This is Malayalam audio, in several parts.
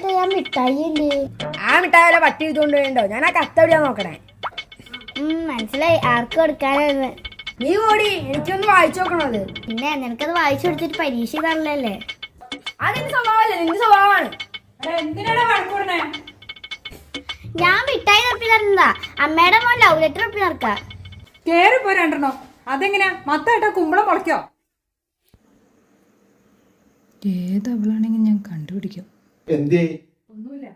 ചേട്ടാ ഞാൻ മിഠായി ഉണ്ട് ആ മിഠായി പട്ടി എടുത്തോണ്ട് വേണ്ടോ ഞാൻ ആ കത്തെവിടെയാ നോക്കണേ? മനസ്സിലായി. ആർക്ക് കൊടുക്കാനാണ് നീ ഓടി എനിക്കൊന്ന് വായിച്ചു നോക്കണത്. പിന്നെ നിനക്കത് വായിച്ചു കൊടുത്തിട്ട് പരീക്ഷ തരലല്ലേ അതെന്റെ സ്വഭാവമല്ലേ? നിന്റെ സ്വഭാവമാണ്. എന്തിനാണ് വഴക്കൂടണേ ഞാൻ മിഠായി നിർപ്പി തരുന്നതാ അമ്മയുടെ മോൻ ലവ് ലെറ്റർ നിർപ്പി നിർക്കാം കേറി പോ രണ്ടെണ്ണം. അതെങ്ങനെയാ മത്തായിട്ടാ കുമ്പളം മുളയ്ക്കോ? ഏതവളാണെങ്കിൽ ഞാൻ കണ്ടുപിടിക്കും. എന്തേ? ഒന്നുമില്ല.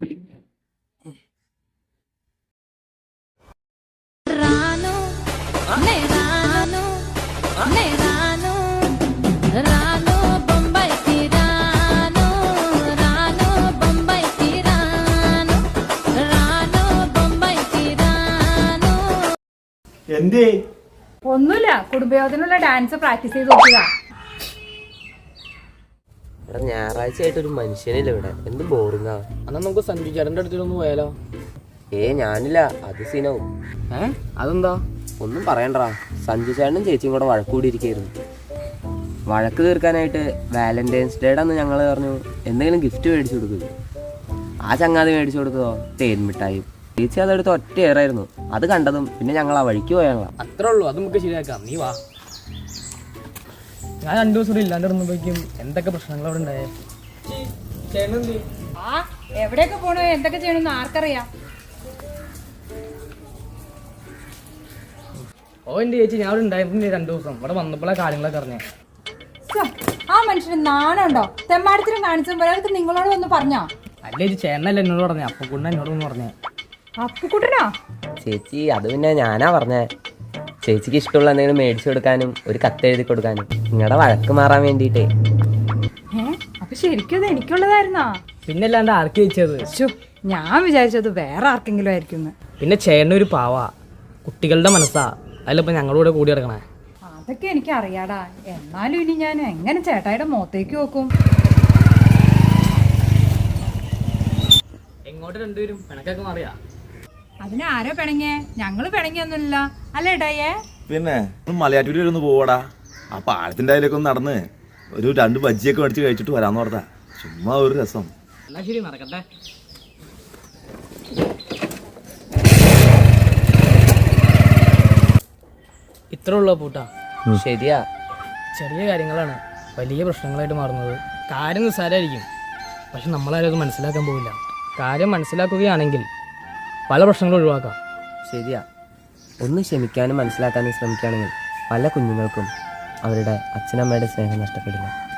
రాను എന്തേ? ഒന്നുമില്ല. കുടുംബയോഗത്തിനുള്ള ഡാൻസ് പ്രാക്ടീസ് ചെയ്ത് നോക്കുക. ഇവിടെ ഞായറാഴ്ച ആയിട്ട് ഒരു മനുഷ്യനില്ല ഇവിടെ. എന്ത് ബോറിങ്ങാ എന്നാ നമുക്ക് സഞ്ജു ചേട്ടന്റെ അടുത്തൊന്ന് പോയാലോ? ഏ ഞാനില്ല. അത് സീനാവും. ഏ? അതെന്താ? ഒന്നും പറയണ്ടടാ. സഞ്ജു ചേട്ടനും ചേച്ചിയും കൂടെ വഴക്കൂടിയിരിക്കായിരുന്നു വഴക്ക് തീർക്കാനായിട്ട് വാലന്റൈൻസ് ഡേയുടെ അന്ന് ഞങ്ങൾ പറഞ്ഞു. എന്തെങ്കിലും ഗിഫ്റ്റ് മേടിച്ചു കൊടുക്കുക ആ ചങ്ങാതി മേടിച്ചു കൊടുത്തോ തേൻ മിഠായി ചേച്ചി അതെടുത്ത് ഒറ്റ ഏറായിരുന്നു. അത് കണ്ടതും പിന്നെ ഞങ്ങൾ ആ വഴിക്ക് പോയാണല്ലോ അത്രേ ഉള്ളൂ. അത് നമുക്ക് ശരിയാക്കാം. നീ വാ. ഞാൻ രണ്ടു ദിവസം ഇവിടെ ഇല്ലാണ്ട് ഇരുന്നപ്പോഴേക്കും എന്തൊക്കെ പ്രശ്നങ്ങൾ അവിടെ ഉണ്ടായേ? ആ എവിടെയൊക്കെ പോണോ? എന്തൊക്കെ ചെയ്യണമെന്ന് ആർക്കറിയാം. ഓ എന്റെ ചേച്ചി ഞാൻ അവിടെ ഉണ്ടായിരുന്നു രണ്ടു ദിവസം. ഇവിടെ വന്നപ്പോഴാണ് കാര്യങ്ങളൊക്കെ അറിഞ്ഞേ. ആ മനുഷ്യന് നാണുണ്ടോ തെമ്മാടത്തിനും കാണിച്ചും വരാത്ത നിങ്ങളോട് ഒന്ന് പറഞ്ഞോ? അല്ല ചേച്ചി ചേട്ടനല്ല എന്നോട് പറഞ്ഞേ. അപ്പൊ കൊണ്ട് എന്നോട് ഒന്ന് പറഞ്ഞേ. അപ്പുക്കുട്ടനോ? ചേച്ചി അത് പിന്നെ ഞാനാ പറഞ്ഞേ. ചേച്ചിക്ക് ഇഷ്ടമുള്ള എന്തെങ്കിലും മേടിച്ചു കൊടുക്കാനും ഒരു കത്ത് എഴുതി കൊടുക്കാനും നിങ്ങളുടെ വഴക്ക് മാറാൻ വേണ്ടിട്ടേ അപ്പൊ ശരിക്കും അത് എനിക്കുള്ളതായിരുന്നാ? പിന്നെ അല്ലാണ്ട് ആർക്ക് ചോദിച്ചത്? ശ്ശോ, ഞാൻ വിചാരിച്ചത് വേറെ ആർക്കെങ്കിലും ആയിരിക്കും പിന്നെ ചേട്ടനൊരു പാവാ. കുട്ടികളുടെ മനസ്സാ. അതിലിപ്പോ ഞങ്ങളുടെ കൂടി കിടക്കണേ അതൊക്കെ എനിക്ക് അറിയാടാ എന്നാലും ഇനി ഞാൻ എങ്ങനെ ചേട്ടായിയുടെ മുഖത്തേക്ക് നോക്കും? എങ്ങോട്ട് രണ്ടുപേരും? പിണക്കൊക്കെ മാറിയാ? അതിന് ആരോ പിണങ്ങിയേ? ഞങ്ങൾ പിണങ്ങിയൊന്നുമില്ല. അല്ലേ ഏട്ടായേ പിന്നെ മലയാറ്റൂരി മലയാറ്റൂരിൽ ഒന്ന് പോവാടാ. ആ പാലത്തിന്റെ അതിലൊക്കെ ഒന്ന് നടന്ന് ഒരു രണ്ട് ബജ്ജിയൊക്കെ മേടിച്ച് കഴിച്ചിട്ട് വരാന്ന് പറഞ്ഞാ ചുമ്മാ ഒരു രസം. എന്നാ ശരി നടക്കട്ടെ ഇത്ര ഉള്ള പൂട്ടാ. ശരിയാ. ചെറിയ കാര്യങ്ങളാണ് വലിയ പ്രശ്നങ്ങളായിട്ട് മാറുന്നത്. കാര്യം നിസ്സാരമായിരിക്കും പക്ഷെ നമ്മളാരും അത് മനസ്സിലാക്കാൻ പോവില്ല. കാര്യം മനസ്സിലാക്കുകയാണെങ്കിൽ പല പ്രശ്നങ്ങളും ഒഴിവാക്കാം. ശരിയാ. ഒന്ന് ക്ഷമിക്കാനും മനസ്സിലാക്കാനും ശ്രമിക്കുകയാണെങ്കിൽ പല കുഞ്ഞുങ്ങൾക്കും അവരുടെ അച്ഛനമ്മയുടെ സ്നേഹം നഷ്ടപ്പെടില്ല.